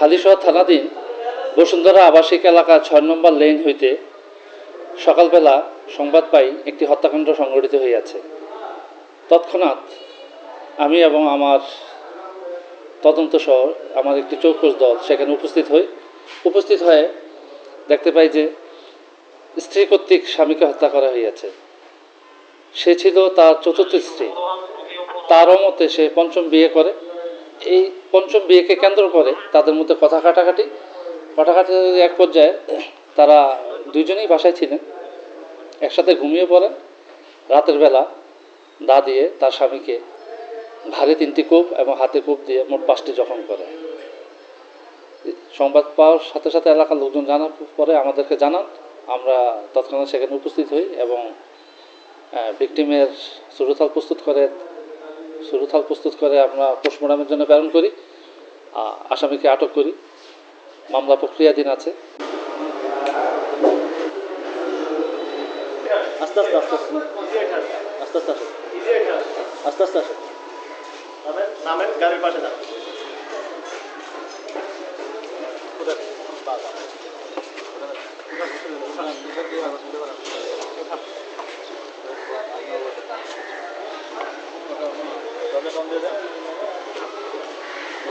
হালিশহর থানাধীন বসুন্ধরা আবাসিক এলাকা ছয় নম্বর লেন হইতে সকালবেলা সংবাদ পাই একটি হত্যাকাণ্ড সংঘটিত হইয়াছে। তৎক্ষণাৎ আমি এবং আমার তদন্ত সহ আমার একটি চৌকস দল সেখানে উপস্থিত হই। উপস্থিত হয়ে দেখতে পাই যে স্ত্রী কর্তৃক স্বামীকে হত্যা করা হইয়াছে। সে ছিল তার চতুর্থ স্ত্রী। তারও মতে সে পঞ্চম বিয়ে করে। এই পঞ্চম বিয়েকে কেন্দ্র করে তাদের মধ্যে কথা কাটাকাটি। কাটাকাটি এক পর্যায়ে, তারা দুজনেই বাসায় ছিলেন। একসাথে ঘুমিয়ে পড়েন। রাতের বেলা দা দিয়ে তার স্বামীকে ঘাড়ে তিনটি কূপ এবং হাতে কূপ দিয়ে মোট পাঁচটি জখম করে। সংবাদ পাওয়ার সাথে সাথে এলাকার লোকজন জানার পরে আমাদেরকে জানান, আমরা তৎক্ষণাৎ সেখানে উপস্থিত হই এবং ভিকটিমের সুরথাল প্রস্তুত করে সুরথাল প্রস্তুত করে আমরা পোস্টমর্টমের জন্য প্রেরণ করি আসামিকে আটক করি মামলা প্রক্রিয়াধীন আছে আস্তে আস্তে আস্তে আস্তে আস্তে আস্তে আসো আস্তে আস্তে আসো নামেন নামেন গাড়ির পাশে যান কোথায়? Son dedim.